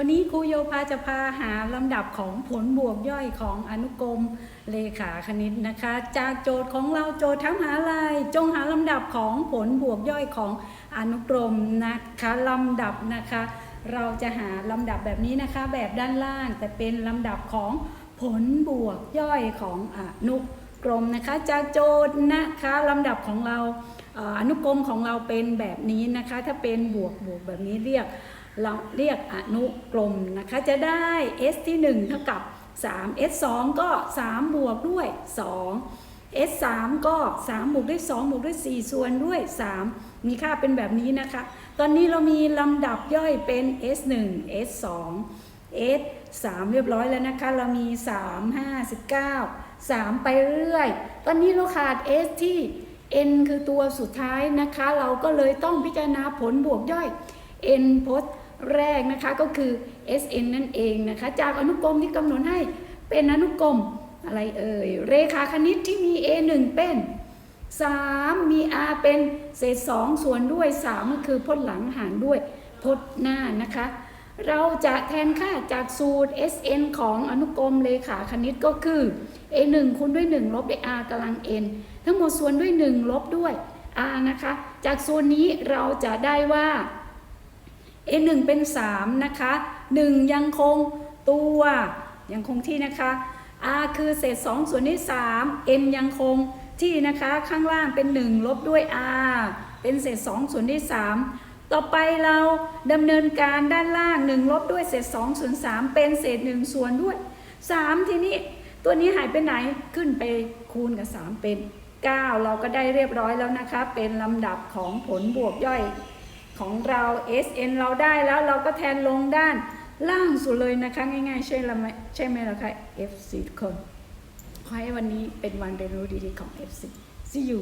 วันนี้ครูโยภาจะพาหาลำดับของผลบวกย่อยของอนุกรมเลขาคณิตนะคะ จากโจทย์ของเราโจทย์ถามหาอะไรจงหาลำดับของผลบวกย่อยของอนุกรมนะคะลำดับนะคะ เราจะหาลำดับแบบนี้นะคะแบบด้านล่าง แต่เป็นลำดับของผลบวกย่อยของอนุกรมนะคะ จากโจทย์นะคะลำดับของเราอนุกรมของเราเป็นแบบนี้นะคะ ถ้าเป็นบวกบวกแบบนี้เรียก เราเรียกอนุกรมนะคะจะได้ s ที่ 1 เท่ากับ 3 s 2ก็ 3 บวกด้วย 2 s 3ก็ 3 บวกด้วย 2 บวกด้วย 4 ส่วนด้วย 3 มีค่าเป็นแบบนี้นะคะ ตอนนี้เรามีลำดับย่อยเป็น s 1 s 2 s 3 เรียบร้อยแล้วนะคะ เรามี 3 5 19 3 ไปเรื่อย ตอนนี้เราขาด s ที่ n คือตัวสุดท้ายนะคะ เราก็เลยต้องพิจารณาผลบวกย่อย n พจน์ แรกนะคะก็คือ sn นั่นเองนะคะจากอนุกรมที่กำหนดให้เป็นอนุกรมอะไรเอ่ยเรขาคณิตที่มี a 1 เป็น 3 มี r เป็นเศษ 2 ส่วนด้วย 3 ก็คือพจน์หลังหารด้วยพจน์หน้านะคะ เราจะแทนค่าจากสูตร sn ของอนุกรมเลขาคณิตก็คือ a 1 คูณด้วย 1 ลบด้วย r กำลัง n ทั้งหมดส่วนด้วย 1 ลบด้วย r นะคะ จากส่วนนี้เราจะได้ว่า a 1เป็น3นะคะ1ยังคงตัวยังคงที่นะคะ r คือเศษ2ส่วนที่3 n ยังคงที่นะคะข้างล่างเป็น1ลบด้วย r เป็นเศษ2ส่วนที่3ต่อไปเราดำเนินการด้านล่าง1ลบด้วยเศษ2ส่วน3เป็นเศษ1ส่วนด้วย3ทีนี้ตัวนี้หายไปไหนขึ้นไปคูณกับ3เป็น 9 เราก็ได้เรียบร้อยแล้วนะคะ เป็นลำดับของผลบวกย่อย ของเรา SN เราได้แล้วเราก็แทนลงด้านล่างสุดเลยนะคะ ง่ายๆ ใช่ไหมใช่ไหมล่ะคะ FC ทุกคน ขอให้วันนี้เป็นวันเรียนรู้ดีๆของ FC See you